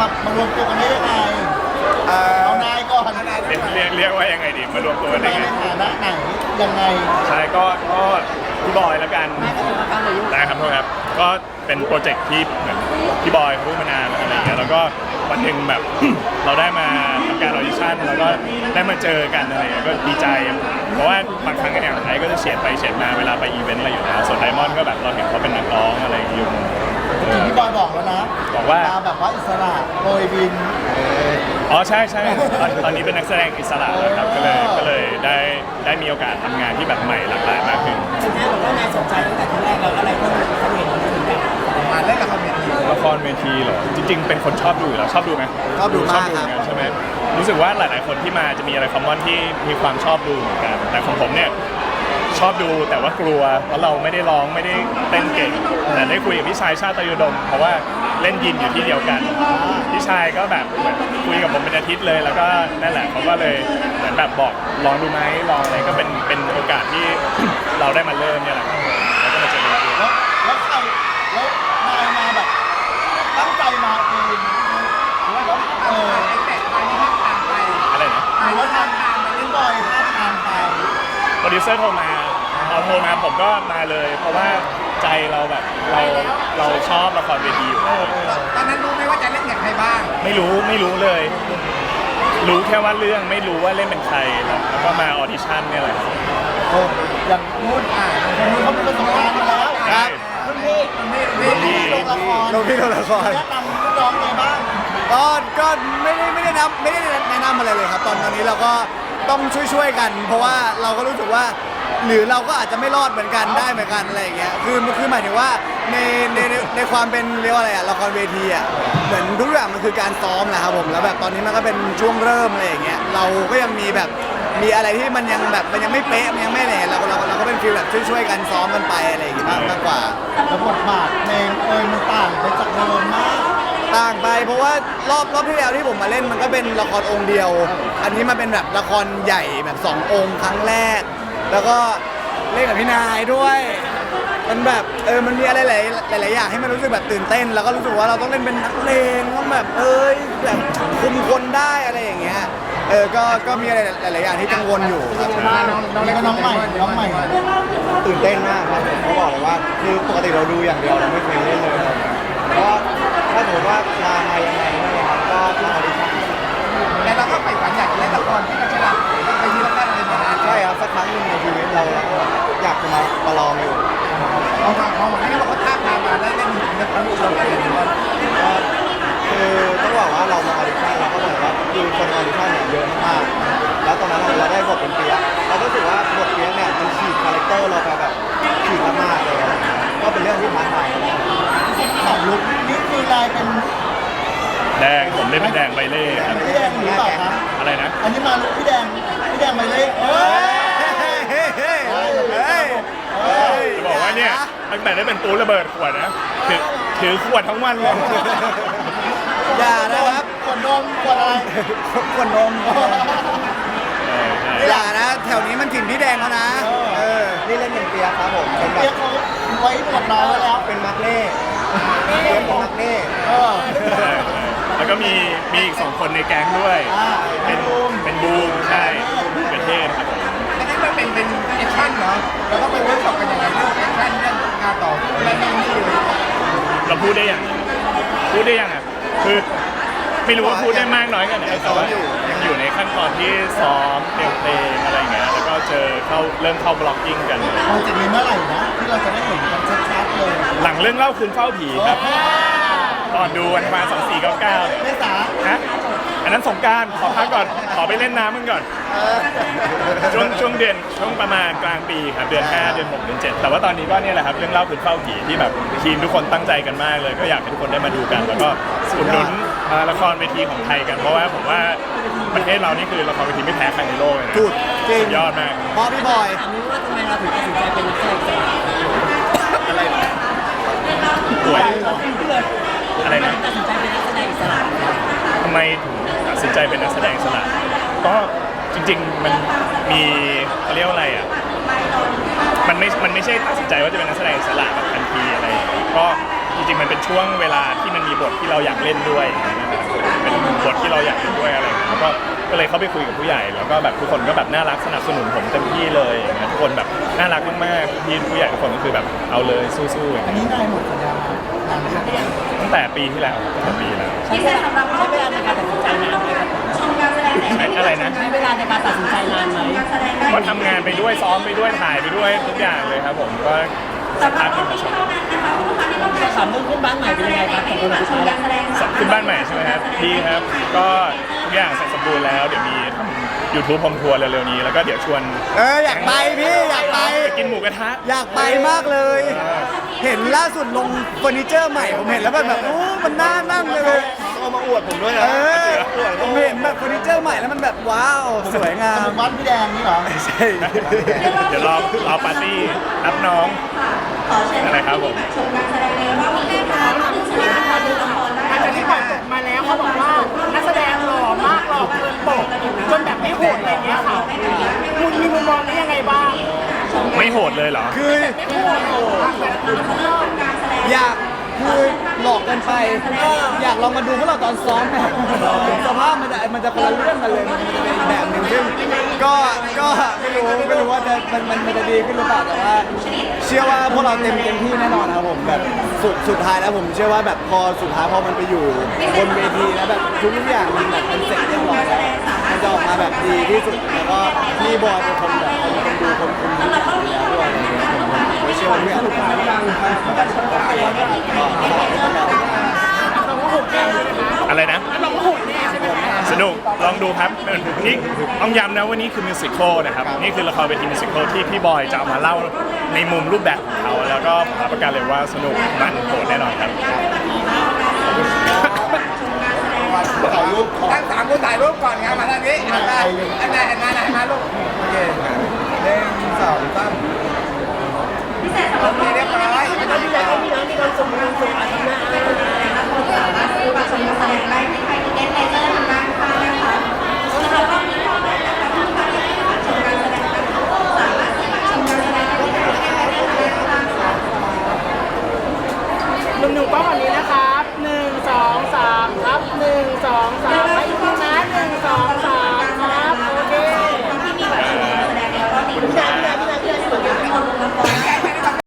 มารวมตัวกันได้ยังไงเอ่อเอานายก่อนเรียกเรียกเรียกว่ายังไงดีมารวมตัวกันได้มาไงในฐานะไหนยังไงใช่ก็ก็พี่บอยแล้วกันได้ครับโทษครับก็เป็นโปรเจกต์ที่เหมือนพี่บอยเขาพูดมานานอะไรอย่างเงี้ยแล้วก็วันหนึ่งแบบ เราได้มาทำการออดิชั่นแล้วก็ได้มาเจอกันอะไรอย่างเงี้ยก็ดีใจ เพราะว่าบางครั้งกันอย่างไรก็จะเฉียดไปเฉียดมาเวลาไปอีเวนต์อะไรอยู่แล้วส่วนไดมอนด์ก็แบบเราเห็นเขาเป็นนักร้องอะไรอยู่ เออพี่บอยบอกแล้วนะบอกว่ามาแบบว่าอิสระโปรยบิน อ๋อใช่ใช่ตอนตอนนี้เป็นนักแสดงอิสระแล้วครับก็เลยก็เลยได้ได้มีโอกาสทำงานที่แบบใหม่หลากหลายมากขึ้นคุณแม่บอกว่านายสนใจตั้งแต่ที่แรกแล้วอะไรก็เขาเห็นถึงแบบมาเล่นละครเวที ละครเวทีเหรอจริง ๆ เป็นคนชอบดูอยู่แล้วชอบดูไหมชอบดูมากชอบดูครับเหมือนกันใช่ไหมรู้สึกว่าหลาย ๆ คนที่มาจะมีอะไรคอมมอนที่มีความชอบดูเหมือนกันแต่ของผมเนี่ย ชอบดูแต่ว่ากลัว เพราะเราไม่ได้ร้องไม่ได้เต้นเก่งแต่ได้คุยกับพี่ชายชาติตยดม เพราะว่าเล่นยินอยู่ที่เดียวกันพี่ชายก็แบบเหมือนคุยกับผมเป็นอาทิตย์เลย แล้วก็นั่นแหละเขาก็เลยเหมือนแบบบอกลองดูไหมลองอะไรก็เป็นเป็นโอกาสที่ เราได้มาเริ่มเนี่ยแหละครับแล้วก็มาเจอกันแล้วแล้วใครแล้วนายมาแบบตั้งใจมาเองแล้วเอออะไรนะหรือว่าทางทางพี่บอยท่าทางไป โปรดิวเซอร์โทรมา พอโทรมาผมก็มาเลย เพราะว่าใจเราแบบเราเราชอบละครเวทีอยู่แล้วตอนนั้นรู้ไหมว่าจะเล่นกับใครบ้าง ไม่รู้ไม่รู้เลย รู้แค่ว่าเรื่องไม่รู้ว่าเล่นเป็นใครแล้วแล้วก็มาออดิชั่นเนี่ยแหละครับโอ้อย่างนู้นอะอย่างนู้นเขามีประสบการณ์มาแล้วครับรุ่นพี่รุ่นพี่ลงละครลงพี่ลงละคร แนะนำลูกน้องไงบ้างก็ก็ไม่ได้ไม่ได้นับไม่ได้แนะนำอะไรเลยครับ ตอนตอนนี้เราก็ต้องช่วยๆกัน เพราะว่าเราก็รู้สึกว่า หรือเราก็อาจจะไม่รอดเหมือนกันได้เหมือนกันอะไรอย่างเงี้ยคือคือหมายถึงว่าในในในในความเป็นเรียกว่าอะไรอะละครเวทีอะเหมือนทุกอย่างมันคือการซ้อมแหละครับผมแล้วแบบตอนนี้มันก็เป็นช่วงเริ่มอะไรอย่างเงี้ยเราก็ยังมีแบบมีอะไรที่มันยังแบบมันยังไม่เป๊ะมันยังไม่อะไรเราเราเราก็เป็นฟีลแบบช่วยๆกันซ้อมกันไปอะไรอย่างเงี้ยมากมากกว่า แล้วบทบาทเพลงเอยมันต่างไปจากเดิมมาก ต่างไปเพราะว่ารอบรอบที่แล้วที่ผมมาเล่นมันก็เป็นละครองค์เดียว อันนี้มันเป็นแบบละครใหญ่แบบสององค์ครั้งแรก แล้วก็เล่นกับพี่นายด้วย มันแบบเออมันมีอะไรหลายหลายๆอย่างให้มันรู้สึกแบบตื่นเต้น แล้วก็รู้สึกว่าเราต้องเล่นเป็นนักเลงต้องแบบเอ้ยแบบคุมคนได้อะไรอย่างเงี้ยเออก็ก็มีอะไรหลายๆอย่างที่กังวลอยู่ครับ น้องเล็กก็น้องใหม่ น้องใหม่ ตื่นเต้นมากครับผมเขาบอกเลยว่าคือปกติเราดูอย่างเดียวเราไม่เคยเล่นเลยครับก็ คือคนออดิชั่นเนี่ยเยอะมากๆแล้วตอนนั้นเราได้บทเป็นเปียกเราก็รู้สึกว่าบทเปียกเนี่ยมันฉีกคาแรคเตอร์เราไปแบบฉีกมากๆเลยอะไรอย่างเงี้ยก็เป็นเรื่องที่ท้าทายนะสองลุกนี่คือลายเป็นแดงผมเล่นเป็นแดงใบเล่ครับพี่แดงหรือเปล่าคะอะไรนะ อันนี้มาลุกพี่แดงพี่แดงไปเลยเอ้ยเฮ้ยเฮ้ยเฮ้ยเฮ้ยเฮ้ยจะบอกว่าเนี่ยตั้งแต่ได้เป็นปูระเบิดขวดนะถือถือขวดทั้งวันเลย อย่านะครับ ขวดนมขวดอะไรขวดนมเออใช่อย่านะ แถวนี้มันถิ่นพี่แดงแล้วนะ เออ นี่เล่นเป็นเปียกครับผมเป็นแบเรียบกเขาไว้ขวดน้องไว้แล้ว เป็นมักเล่เป็นมักเล่เออใช่แล้วก็มีมีอีกสองคนในแก๊งด้วย อ่า เป็นบูมเป็นบูมใช่เป็นเทศครับผมอันนี้มันเป็นเป็นแอคชั่นเหรอเราต้องไปเวิร์กช็อปกันยังไงเรื่องแอคชั่นเรื่องการต่อสู้อะไรนู่นนี่เลยเราพูดได้ยังพูดได้ยังอะ คือไม่รู้ว่าพูดได้มากน้อยแค่ไหนแต่ว่ายังอยู่ในขั้นตอนที่ซ้อมเตรียมเพลงอะไรอย่างเงี้ยแล้วก็เจอเข้าเริ่มเข้าบล็อกกิ้งกัน โปรเจกต์นี้เมื่อไหร่นะที่เราจะได้เห็นกันชัดๆเลยหลังเรื่องเล่าคืนเฝ้าผีครับก่อนดูวันประมาณ2499เนี่ยเมษาฮะ อันนั้นสงกรารขอพักก่อน ขอไปเล่นน้ำมันก่อน ช่วงช่วงเดือนช่วงประมาณกลางปีครับเดือน 5 เดือน 6 เดือน 7 แต่ว่าตอนนี้ก็เนี่ยแหละครับเรื่องเล่าคืนเฝ้าผีที่แบบทีมทุกคนตั้งใจกันมากเลย ก็อยากให้ทุกคนได้มาดูกัน แล้วก็อุดหนุนเอ่อละครเวทีของไทยกันเพราะว่าผมว่าประเทศเรานี่คือละครเวทีไม่แพ้ใครในโลกเลยนะจุดจริงสุดยอดมาก เพราะพี่บอย ถามนี้ว่าทำไมเราถึงตัดสินใจเป็นนักแสดงอิสระอะไรป่วยเลยอะไรนะตัดสินใจเป็นนักแสดงอิสระทำไมถึงตัดสิน ใจเป็นนักแสดงอิสระก็จริงๆมันมีเขาเรียกว่าอะไรอะมันไม่มันไม่ใช่ตัดสินใจว่าจะเป็นนักแสดงอิสระแบบทันทีอะไรอย่างเงี้ยก็จริงๆมันเป็นช่วงเวลาที่มันมีบทที่เราอยากเล่นด้วยนะครับเป็นบทที่เราอยากเล่นด้วยอะไรอย่างเงี้ยแล้วก็ก็เลยเข้าไปคุยกับผู้ใหญ่ แล้วก็แบบทุกคนก็แบบน่ารักสนับสนุนผมเต็มที่เลยอย่างเงี้ยทุกคนแบบน่ารักมากๆพี่ผู้ใหญ่ทุกคนก็คือแบบเอาเลยสู้ๆอย่างอันเงี้ยนี้นายหมดสัญญามานานไหมครับตั้งแต่ปีที่แล้วตั้งแต่ปีแล้วใช้เวลาใช้เวลาในการตัดสินใจนานไหมครับใช้ อะไรนะ ใช้เวลาในการตัดสินใจนานไหมก็ทำงานไปด้วยซ้อมไปด้วยถ่ายไปด้วยทุกอย่างเลยครับผมก็สักพักหนึ่งครับถามเรื่องขึ้นบ้านใหม่เป็นยังไงครับของคนสุดท้ายแล้วขึ้นบ้านใหม่ใช่ไหมครับดีครับ ก็ทุกอย่างเสร็จสมบูรณ์แล้ว เดี๋ยวมีทำยูทูบพรมทัวร์เร็วๆนี้แล้วก็เดี๋ยวชวนเอออยากไปพี่อยากไป กินหมูกระทะอยากไปมากเลย เห็นล่าสุดลงเฟอร์นิเจอร์ใหม่ผมเห็นแล้วแบบแบบโอ้มันน่านั่งเลย เอามาอวดผมด้วยเอนะอผมเห็นแบบเฟอร์นิเจอร์ใหม่แล้วมันแบบว้าว สวยงาสมมุนวัดพี่แดงนี่เหรอใช่เดี๋ยวรอรอปาร์ตี้รับน้องอะไรครับผมอาจารย์ที่ปล่อยจบมาแล้วเขาบอกว่านักแสดงหล่อมากหล่อเกินปกจนแบบไม่โหดอะไรเงี้ยค่ะคุณมีมุมมองนี้ยังไงบ้างไม่โหดเลยเหรอคืออยากคือ หลอกกันไป อยากลองมาดูพวกเราตอนซ้อมแบบสภาพมันจะมันจะคนละเรื่องกันเลยมันจะเป็นอีกแบบหนึ่งซึ่งก็ก็ไม่รู้ไม่รู้ว่าจะมันมันมันจะดีขึ้นหรือเปล่าแต่ว่า เชื่อว่าพวกเราเต็มเต็มที่แน่นอนครับผมแบบสุดสุดท้ายแล้วผมเชื่อว่าแบบพอสุดท้ายพอมันไปอยู่บนเวทีแล้วแบบทุกอย่างมันแบบมันเสร็จเรียบร้อยแล้วมันจะออกมาแบบดีที่สุดแล้วก็พี่บอยเป็นคนแบบเป็นคนดูคนคุมที่ดีแล้วด้วยอะไรอย่างเงี้ยผมผมเชื่ อว่าทุกอย่างมันจะดีอะไรนะสนุกลองดูครับนี่ต้องย้ำนะว่านี่คือมิวสิควลนะครับ นี่คือละครเวทีมิวสิควลที่พี่บอยจะเอามาเล่าในมุมรูปแบบของเขา แล้วก็ผมรับประกันเลยว่าสนุกมันโหดแน่นอนครับถ่ายรูปของทั้งสามคนถ่ายรูปก่อนครับมาทางนี้อันไหนอันไหนอันไหนอันไหนลูกโอเคหนึ่งสองสามโอเคเรียบร้อยไม่ต้อง พี่แจ๊คพี่น้องมีความสุขมีความสุขอาทิตย์หน้า หนุ่มๆก็แบบนี้นะครับหนึ่งสองสามครับหนึ่งสองสาม